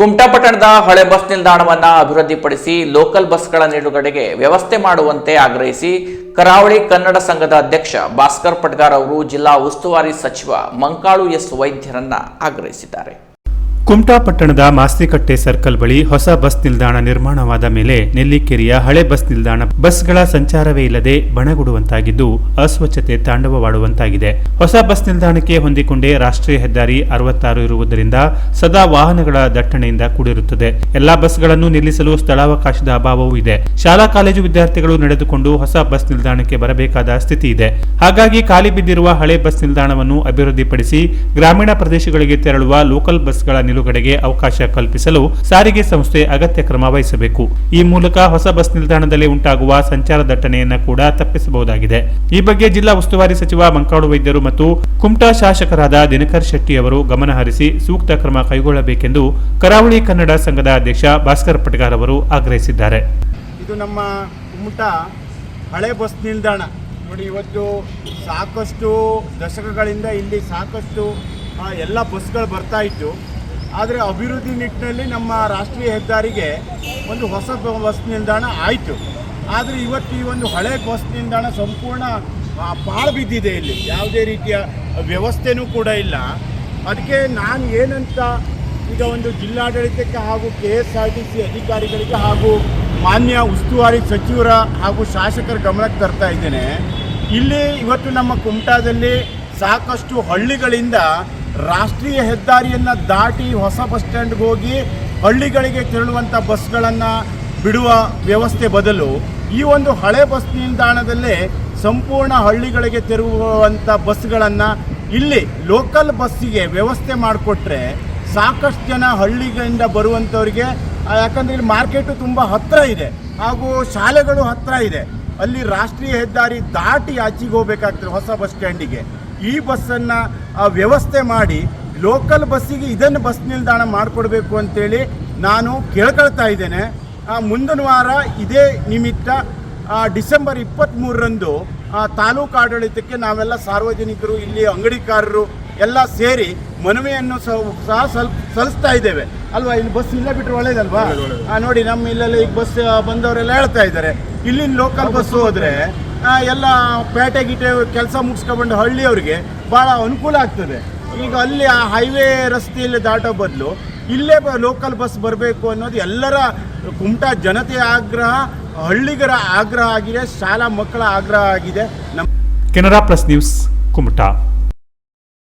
ಕುಮಟಾ ಪಟ್ಟಣದ ಹಳೆ ಬಸ್ ನಿಲ್ದಾಣವನ್ನು ಅಭಿವೃದ್ಧಿಪಡಿಸಿ ಲೋಕಲ್ ಬಸ್ಗಳ ನಿಲುಗಡೆಗೆ ವ್ಯವಸ್ಥೆ ಮಾಡುವಂತೆ ಆಗ್ರಹಿಸಿ ಕರಾವಳಿ ಕನ್ನಡ ಸಂಘದ ಅಧ್ಯಕ್ಷ ಭಾಸ್ಕರ್ ಪಟ್ಗಾರ್ ಅವರು ಜಿಲ್ಲಾ ಉಸ್ತುವಾರಿ ಸಚಿವ ಮಂಕಾಳು ಎಸ್ ವೈದ್ಯರನ್ನ ಆಗ್ರಹಿಸಿದ್ದಾರೆ. ಕುಮಟಾ ಪಟ್ಟಣದ ಮಾಸ್ತಿಕಟ್ಟೆ ಸರ್ಕಲ್ ಬಳಿ ಹೊಸ ಬಸ್ ನಿಲ್ದಾಣ ನಿರ್ಮಾಣವಾದ ಮೇಲೆ ನೆಲ್ಲಿಕೆರೆಯ ಹಳೆ ಬಸ್ ನಿಲ್ದಾಣ ಬಸ್ಗಳ ಸಂಚಾರವೇ ಇಲ್ಲದೆ ಬಣಗುಡುವಂತಾಗಿದ್ದು ಅಸ್ವಚ್ಛತೆ ತಾಂಡವವಾಡುವಂತಾಗಿದೆ. ಹೊಸ ಬಸ್ ನಿಲ್ದಾಣಕ್ಕೆ ಹೊಂದಿಕೊಂಡೇ ರಾಷ್ಟ್ರೀಯ ಹೆದ್ದಾರಿ ಅರವತ್ತಾರು ಇರುವುದರಿಂದ ಸದಾ ವಾಹನಗಳ ದಟ್ಟಣೆಯಿಂದ ಕೂಡಿರುತ್ತದೆ. ಎಲ್ಲಾ ಬಸ್ಗಳನ್ನು ನಿಲ್ಲಿಸಲು ಸ್ಥಳಾವಕಾಶದ ಅಭಾವವೂ ಇದೆ. ಶಾಲಾ ಕಾಲೇಜು ವಿದ್ಯಾರ್ಥಿಗಳು ನಡೆದುಕೊಂಡು ಹೊಸ ಬಸ್ ನಿಲ್ದಾಣಕ್ಕೆ ಬರಬೇಕಾದ ಸ್ಥಿತಿ ಇದೆ ಹಾಗಾಗಿ ಖಾಲಿ ಬಿದ್ದಿರುವ ಹಳೆ ಬಸ್ ನಿಲ್ದಾಣವನ್ನು ಅಭಿವೃದ್ಧಿಪಡಿಸಿ ಗ್ರಾಮೀಣ ಪ್ರದೇಶಗಳಿಗೆ ತೆರಳುವ ಲೋಕಲ್ ಬಸ್ಗಳ ನಿಲುಗಡೆಗೆ ಅವಕಾಶ ಕಲ್ಪಿಸಲು ಸಾರಿಗೆ ಸಂಸ್ಥೆ ಅಗತ್ಯ ಕ್ರಮ ವಹಿಸಬೇಕು. ಈ ಮೂಲಕ ಹೊಸ ಬಸ್ ನಿಲ್ದಾಣದಲ್ಲಿ ಉಂಟಾಗುವ ಸಂಚಾರ ದಟ್ಟಣೆಯನ್ನು ಕೂಡ ತಪ್ಪಿಸಬಹುದಾಗಿದೆ. ಈ ಬಗ್ಗೆ ಜಿಲ್ಲಾ ಉಸ್ತುವಾರಿ ಸಚಿವ ಮಂಕಾಡು ವೈದ್ಯರು ಮತ್ತು ಕುಮಟಾ ಶಾಸಕರಾದ ದಿನಕರ್ ಶೆಟ್ಟಿ ಅವರು ಗಮನಹರಿಸಿ ಸೂಕ್ತ ಕ್ರಮ ಕೈಗೊಳ್ಳಬೇಕೆಂದು ಕರಾವಳಿ ಕನ್ನಡ ಸಂಘದ ಅಧ್ಯಕ್ಷ ಭಾಸ್ಕರ್ ಪಟಗಾರ್ ಅವರು ಆಗ್ರಹಿಸಿದ್ದಾರೆ. ಇದು ನಮ್ಮ ಕುಮಟಾ ಹಳೆ ಬಸ್ ನಿಲ್ದಾಣ. ನೋಡಿ, ಇವತ್ತು ಸಾಕಷ್ಟು ದಶಕಗಳಿಂದ ಇಲ್ಲಿ ಸಾಕಷ್ಟು ಎಲ್ಲ ಬಸ್ಗಳು ಬರ್ತಾ ಇತ್ತು ಆದರೆ ಅಭಿವೃದ್ಧಿ ನಿಟ್ಟಿನಲ್ಲಿ ನಮ್ಮ ರಾಷ್ಟ್ರೀಯ ಹೆದ್ದಾರಿಗೆ ಒಂದು ಹೊಸ ಬಸ್ ನಿಲ್ದಾಣ ಆಯಿತು. ಆದರೆ ಇವತ್ತು ಈ ಒಂದು ಹಳೆ ಬಸ್ ನಿಲ್ದಾಣ ಸಂಪೂರ್ಣ ಪಾಳು ಬಿದ್ದಿದೆ ಇಲ್ಲಿ. ಯಾವುದೇ ರೀತಿಯ ವ್ಯವಸ್ಥೆನೂ ಕೂಡ ಇಲ್ಲ. ಅದಕ್ಕೆ ನಾನು ಏನಂತ ಈಗ ಒಂದು ಜಿಲ್ಲಾಡಳಿತಕ್ಕೆ ಹಾಗೂ K S R T C ಅಧಿಕಾರಿಗಳಿಗೆ ಹಾಗೂ ಮಾನ್ಯ ಉಸ್ತುವಾರಿ ಸಚಿವರ ಹಾಗೂ ಶಾಸಕರ ಗಮನಕ್ಕೆ ತರ್ತಾ ಇದ್ದೇನೆ. ಇಲ್ಲಿ ಇವತ್ತು ನಮ್ಮ ಕುಮಟಾದಲ್ಲಿ ಸಾಕಷ್ಟು ಹಳ್ಳಿಗಳಿಂದ ರಾಷ್ಟ್ರೀಯ ಹೆದ್ದಾರಿಯನ್ನು ದಾಟಿ ಹೊಸ ಬಸ್ ಸ್ಟ್ಯಾಂಡ್ಗೆ ಹೋಗಿ ಹಳ್ಳಿಗಳಿಗೆ ತೆರಳುವಂಥ ಬಸ್ಗಳನ್ನು ಬಿಡುವ ವ್ಯವಸ್ಥೆ ಬದಲು ಈ ಒಂದು ಹಳೆ ಬಸ್ ನಿಲ್ದಾಣದಲ್ಲೇ ಸಂಪೂರ್ಣ ಹಳ್ಳಿಗಳಿಗೆ ತೆರಳುವಂಥ ಬಸ್ಗಳನ್ನು ಇಲ್ಲಿ ಲೋಕಲ್ ಬಸ್ಸಿಗೆ ವ್ಯವಸ್ಥೆ ಮಾಡಿಕೊಟ್ರೆ ಸಾಕಷ್ಟು ಜನ ಹಳ್ಳಿಗಳಿಂದ ಬರುವಂಥವ್ರಿಗೆ ಯಾಕಂದರೆ ಇಲ್ಲಿ ಮಾರ್ಕೆಟು ತುಂಬ ಹತ್ತಿರ ಇದೆ. ಹಾಗೂ ಶಾಲೆಗಳು ಹತ್ತಿರ ಇದೆ. ಅಲ್ಲಿ ರಾಷ್ಟ್ರೀಯ ಹೆದ್ದಾರಿ ದಾಟಿ ಆಚೆಗೆ ಹೋಗಬೇಕಾಗ್ತದೆ ಹೊಸ ಬಸ್ ಸ್ಟ್ಯಾಂಡಿಗೆ. ಈ ಬಸ್ಸನ್ನು ವ್ಯವಸ್ಥೆ ಮಾಡಿ ಲೋಕಲ್ ಬಸ್ಸಿಗೆ ಇದನ್ನು ಬಸ್ ನಿಲ್ದಾಣ ಮಾಡಿಕೊಡ್ಬೇಕು ಅಂತೇಳಿ ನಾನು ಕೇಳ್ಕೊಳ್ತಾ ಇದ್ದೇನೆ. ಆ, ಮುಂದಿನ ವಾರ ಇದೇ ನಿಮಿತ್ತ ಡಿಸೆಂಬರ್ ಇಪ್ಪತ್ತ್ಮೂರರಂದು ತಾಲೂಕು ಆಡಳಿತಕ್ಕೆ ನಾವೆಲ್ಲ ಸಾರ್ವಜನಿಕರು ಇಲ್ಲಿ ಅಂಗಡಿಕಾರರು ಎಲ್ಲ ಸೇರಿ ಮನವಿಯನ್ನು ಸಹ ಸ್ವಲ್ಪ ಸಲ್ಲಿಸ್ತಾ ಇದ್ದೇವೆ. ಅಲ್ವಾ ಇಲ್ಲಿ ಬಸ್ ಇಲ್ಲ ಬಿಟ್ಟರೆ ಒಳ್ಳೇದಲ್ವಾ? ನೋಡಿ ನಮ್ಮ ಇಲ್ಲೆಲ್ಲ ಈಗ ಬಸ್ ಬಂದವರೆಲ್ಲ ಹೇಳ್ತಾ ಇದ್ದಾರೆ. ಇಲ್ಲಿನ ಲೋಕಲ್ ಬಸ್ ಹೋದರೆ ಎಲ್ಲ ಪೇಟೆ ಗೀಟೆ ಕೆಲಸ ಮುಗಿಸ್ಕೊಂಡು ಹಳ್ಳಿಯವ್ರಿಗೆ ಭಾಳ ಅನುಕೂಲ ಆಗ್ತದೆ. ಈಗ ಅಲ್ಲಿ ಆ ಹೈವೇ ರಸ್ತೆಯಲ್ಲಿ ದಾಟೋ ಬದಲು ಇಲ್ಲೇ ಲೋಕಲ್ ಬಸ್ ಬರಬೇಕು ಅನ್ನೋದು ಎಲ್ಲರ ಕುಮಟ ಜನತೆಯ ಆಗ್ರಹ, ಹಳ್ಳಿಗರ ಆಗ್ರಹ ಆಗಿದೆ, ಶಾಲಾ ಮಕ್ಕಳ ಆಗ್ರಹ ಆಗಿದೆ. ನಮ್ಮ ಕೆನರಾ ಪ್ಲಸ್ ನ್ಯೂಸ್, ಕುಮಟಾ.